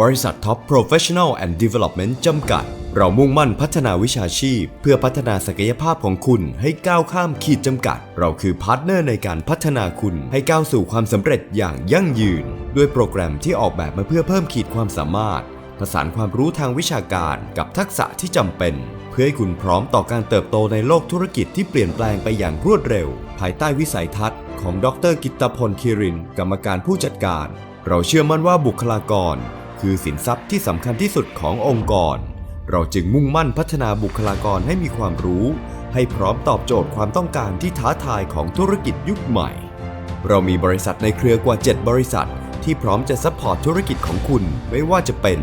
บริษัท Top Professional and Development จำกัด เรามุ่งมั่นพัฒนาวิชาชีพ เพื่อพัฒนาศักยภาพของคุณให้ก้าวข้ามขีดจำกัด เราคือพาร์ทเนอร์ในการพัฒนาคุณให้ก้าวสู่ความสำเร็จอย่างยั่งยืน ด้วยโปรแกรมที่ออกแบบมาเพื่อเพิ่มขีดความสามารถ ผสานความรู้ทางวิชาการกับทักษะที่จำเป็น เพื่อให้คุณพร้อมต่อการเติบโตในโลกธุรกิจที่เปลี่ยนแปลงไปอย่างรวดเร็ว ภายใต้วิสัยทัศน์ของดรกิตตพลคีริน กรรมการผู้จัดการ เราเชื่อมั่นว่าบุคลากร คือสินทรัพย์ที่สำคัญที่สุดขององค์กร เราจึงมุ่งมั่นพัฒนาบุคลากรให้มีความรู้ ให้พร้อมตอบโจทย์ความต้องการที่ท้าทายของธุรกิจยุคใหม่ เรามีบริษัทในเครือกว่า 7 บริษัท ที่พร้อมจะซัพพอร์ตธุรกิจของคุณไม่ว่าจะเป็น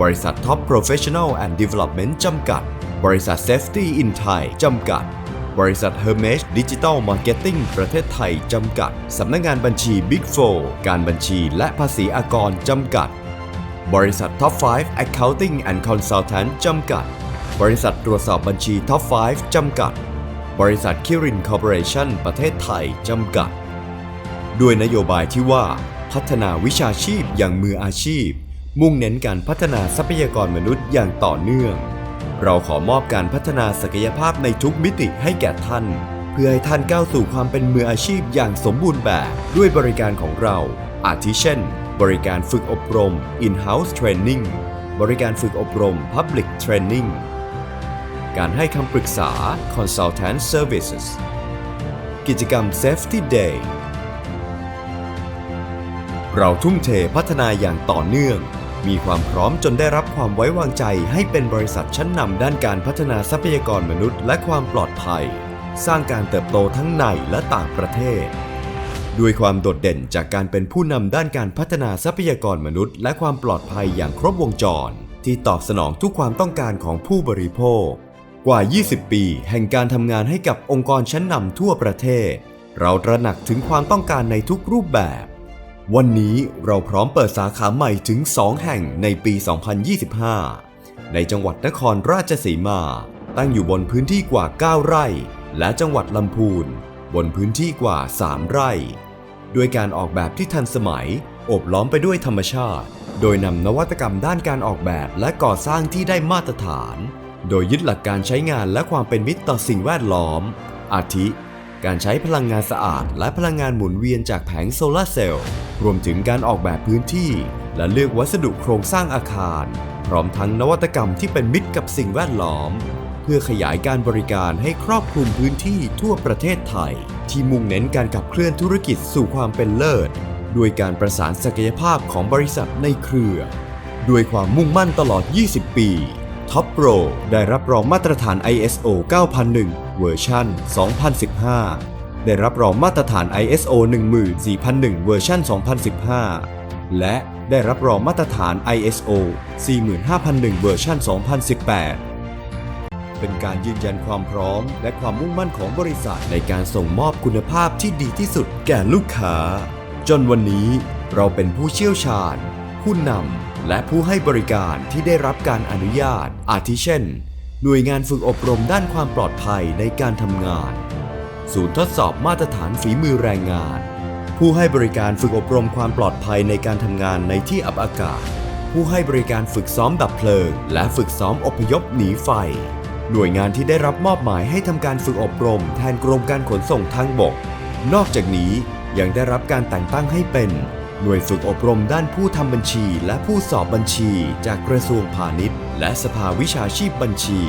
บริษัท Top Professional and Development จำกัด บริษัท Safety in Thai จำกัดบริษัท Hermes Digital Marketing ประเทศไทย จำกัด สำนักงานบัญชี Big 4 การบัญชีและภาษีอากร จำกัด บริษัท Top 5 Accounting and Consultant จำกัด บริษัทตรวจสอบบัญชี Top 5 จำกัด บริษัท Kirin Corporation ประเทศไทย จำกัด ด้วยนโยบายที่ว่า พัฒนาวิชาชีพอย่างมืออาชีพ มุ่งเน้นการพัฒนาทรัพยากรมนุษย์อย่างต่อเนื่อง เราขอมอบการพัฒนาศักยภาพในทุกมิติให้แก่ท่าน เพื่อให้ท่านก้าวสู่ความเป็นมืออาชีพอย่างสมบูรณ์แบบด้วยบริการของเรา อาทิเช่น บริการฝึกอบรม in-house training บริการฝึกอบรม public training การให้คำปรึกษา consultant services กิจกรรม safety day เราทุ่มเทพัฒนาอย่างต่อเนื่อง มีความพร้อมจนได้รับความไว้วางใจให้เป็นบริษัทชั้นนำด้านการพัฒนาทรัพยากรมนุษย์และความปลอดภัย สร้างการเติบโตทั้งในและต่างประเทศ ด้วยความโดดเด่นจากการเป็นผู้นำด้านการพัฒนาทรัพยากรมนุษย์ และความปลอดภัยอย่างครบวงจร ที่ตอบสนองทุกความต้องการของผู้บริโภค กว่า 20 ปี แห่งการทำงานให้กับองค์กรชั้นนำทั่วประเทศ เราตระหนักถึงความต้องการในทุกรูปแบบ วันนี้เราพร้อมเปิดสาขาใหม่ถึง 2 แห่งในปี 2025 ในจังหวัดนครราชสีมา ตั้งอยู่บนพื้นที่กว่า 9 ไร่ และจังหวัดลำพูนบนพื้นที่กว่า 3 ไร่ ด้วยการออกแบบที่ทันสมัย อบล้อมไปด้วยธรรมชาติ โดยนำนวัตกรรมด้านการออกแบบและก่อสร้างที่ได้มาตรฐาน โดยยึดหลักการใช้งานและความเป็นมิตรต่อสิ่งแวดล้อม อาทิ การใช้พลังงานสะอาด และพลังงานหมุนเวียนจากแผงโซลาร์เซลล์รวมถึงการออกแบบพื้นที่ และเลือกวัสดุโครงสร้างอาคาร พร้อมทั้งนวัตกรรมที่เป็นมิตรกับสิ่งแวดล้อม พื่อขยายการบริการให้ครอบคลุมพื้นที่ทั่วประเทศไทย ที่มุ่งเน้นการขับเคลื่อนธุรกิจสู่ความเป็นเลิศด้วยการประสานศักยภาพของบริษัทในเครือ ด้วยความมุ่งมั่นตลอด 20 ปี Top Pro ได้รับรองมาตรฐาน ISO 9001 เวอร์ชัน2015 ได้รับรองมาตรฐาน ISO 14001 เวอร์ชัน2015 และได้รับรองมาตรฐาน ISO 45001 เวอร์ชัน2018 เป็นการยืนยันความพร้อม และความมุ่งมั่นของบริษัทในการส่งมอบคุณภาพที่ดีที่สุดแก่ลูกค้า จนวันนี้เราเป็นผู้เชี่ยวชาญ ผู้นำและผู้ให้บริการที่ได้รับการอนุญาต อาทิเช่น หน่วยงานฝึกอบรมด้านความปลอดภัยในการทำงาน ศูนย์ทดสอบมาตรฐานฝีมือแรงงาน ผู้ให้บริการฝึกอบรมความปลอดภัยในการทำงานในที่อับอากาศ ผู้ให้บริการฝึกซ้อมดับเพลิง และฝึกซ้อมอพยพหนีไฟ หน่วยงานที่ได้รับมอบหมายให้ทำการฝึกอบรม แทนกรมการขนส่งทางบก นอกจากนี้ยังได้รับการแต่งตั้งให้เป็น หน่วยฝึกอบรมด้านผู้ทำบัญชี และผู้สอบบัญชี จากกระทรวงพาณิชย์ และสภาวิชาชีพบัญชี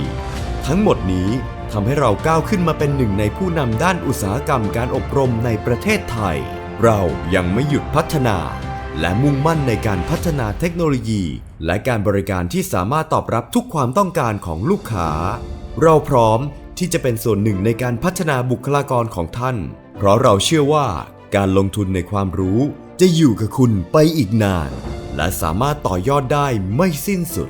ทั้งหมดนี้ทำให้เราก้าวขึ้นมาเป็นหนึ่งในผู้นำด้านอุตสาหกรรมการอบรมในประเทศไทย เรายังไม่หยุดพัฒนา และมุ่งมั่นในการพัฒนาเทคโนโลยี และการบริการที่สามารถตอบรับทุกความต้องการของลูกค้า เราพร้อมที่จะเป็นส่วนหนึ่งในการพัฒนาบุคลากรของท่าน เพราะเราเชื่อว่าการลงทุนในความรู้จะอยู่กับคุณไปอีกนาน และสามารถต่อยอดได้ไม่สิ้นสุด